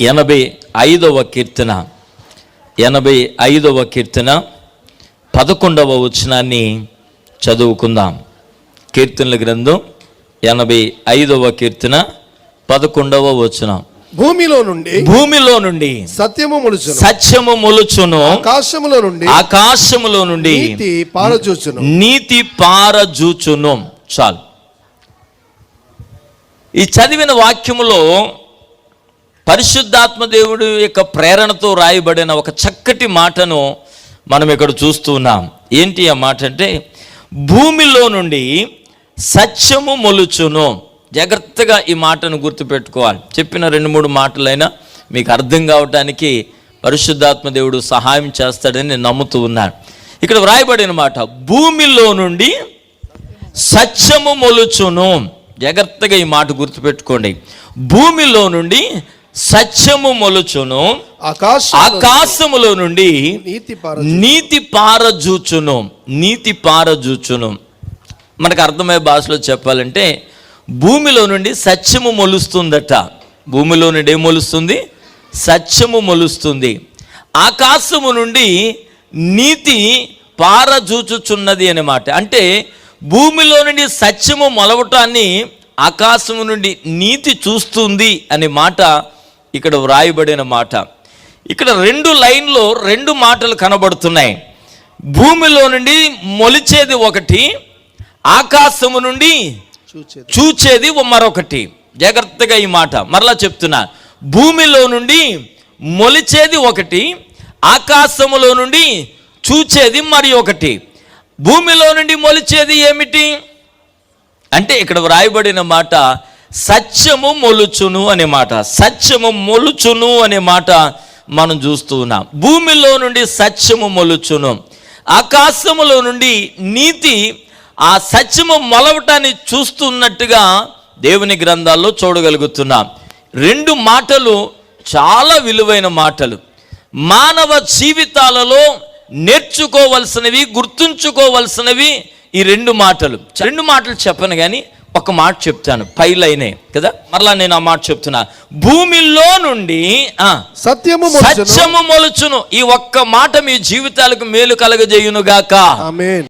ఎనభై ఐదవ కీర్తన. ఎనభై ఐదవ కీర్తన పదకొండవ వచనాన్ని చదువుకుందాం. కీర్తనల గ్రంథం ఎనభై ఐదవ కీర్తన పదకొండవ వచనం. భూమిలో నుండి భూమిలో నుండి సత్యము మొలుచును. సత్యము మొలుచును. ఆకాశములో నుండి ఆకాశములో నుండి నీతి పారచూచును నీతి పారజూచును. చాలు. ఈ చదివిన వాక్యములో పరిశుద్ధాత్మ దేవుడు యొక్క ప్రేరణతో రాయబడిన ఒక చక్కటి మాటను మనం ఇక్కడ చూస్తున్నాం ఏంటి ఆ మాట అంటే భూమిలో నుండి సత్యము మొలుచును. జాగ్రత్తగా ఈ మాటను గుర్తుపెట్టుకోవాలి. చెప్పిన రెండు మూడు మాటలైనా మీకు అర్థం కావటానికి పరిశుద్ధాత్మ దేవుడు సహాయం చేస్తాడని నేను నమ్ముతూ ఉన్నాను. ఇక్కడ వ్రాయబడిన మాట భూమిలో నుండి సత్యము మొలుచును. జాగ్రత్తగా ఈ మాట గుర్తుపెట్టుకోండి. భూమిలో నుండి సత్యము మొలుచును ఆకాశ ఆకాశములో నుండి నీతి పార నీతి పారజూచును నీతి పారజూచును. మనకు అర్థమయ్యే భాషలో చెప్పాలంటే భూమిలో నుండి సత్యము మొలుస్తుందట. భూమిలో నుండి ఏం మొలుస్తుంది? సత్యము మొలుస్తుంది. ఆకాశము నుండి నీతి పారజూచుచున్నది అనే మాట అంటే భూమిలో నుండి సత్యము మొలవటాన్ని ఆకాశము నుండి నీతి చూస్తుంది అనే మాట ఇక్కడ వ్రాయబడిన మాట. ఇక్కడ రెండు లైన్లో రెండు మాటలు కనబడుతున్నాయి. భూమిలో నుండి మొలిచేది ఒకటి ఆకాశము నుండి చూచేది. మరొకటి. జాగ్రత్తగా ఈ మాట. మరలా చెప్తున్నా. భూమిలో నుండి మొలిచేది ఒకటి ఆకాశములో నుండి చూచేది మరి ఒకటి. భూమిలో నుండి మొలిచేది ఏమిటి? అంటే ఇక్కడ వ్రాయబడిన మాట సత్యము మొలుచును అనే మాట. సత్యము మొలుచును అనే మాట మనం చూస్తూ ఉన్నాం. భూమిలో నుండి సత్యము మొలుచును. ఆకాశములో నుండి నీతి ఆ సత్యము మొలవటాన్ని చూస్తున్నట్టుగా దేవుని గ్రంథాల్లో చూడగలుగుతున్నాం. రెండు మాటలు చాలా విలువైన మాటలు. మానవ జీవితాలలో నేర్చుకోవలసినవి గుర్తుంచుకోవలసినవి ఈ రెండు మాటలు. రెండు మాటలు చెప్పను కానీ ఒక మాట చెప్తాను పైలైనే కదా? మరలా నేను ఆ మాట చెప్తున్నా. భూమిలో నుండి ఆ, సత్యము మొలుచును. సత్యము మొలుచును. ఈ ఒక్క మాట మీ జీవితాలకు మేలు కలగజేయునుగాక. ఆమేన్.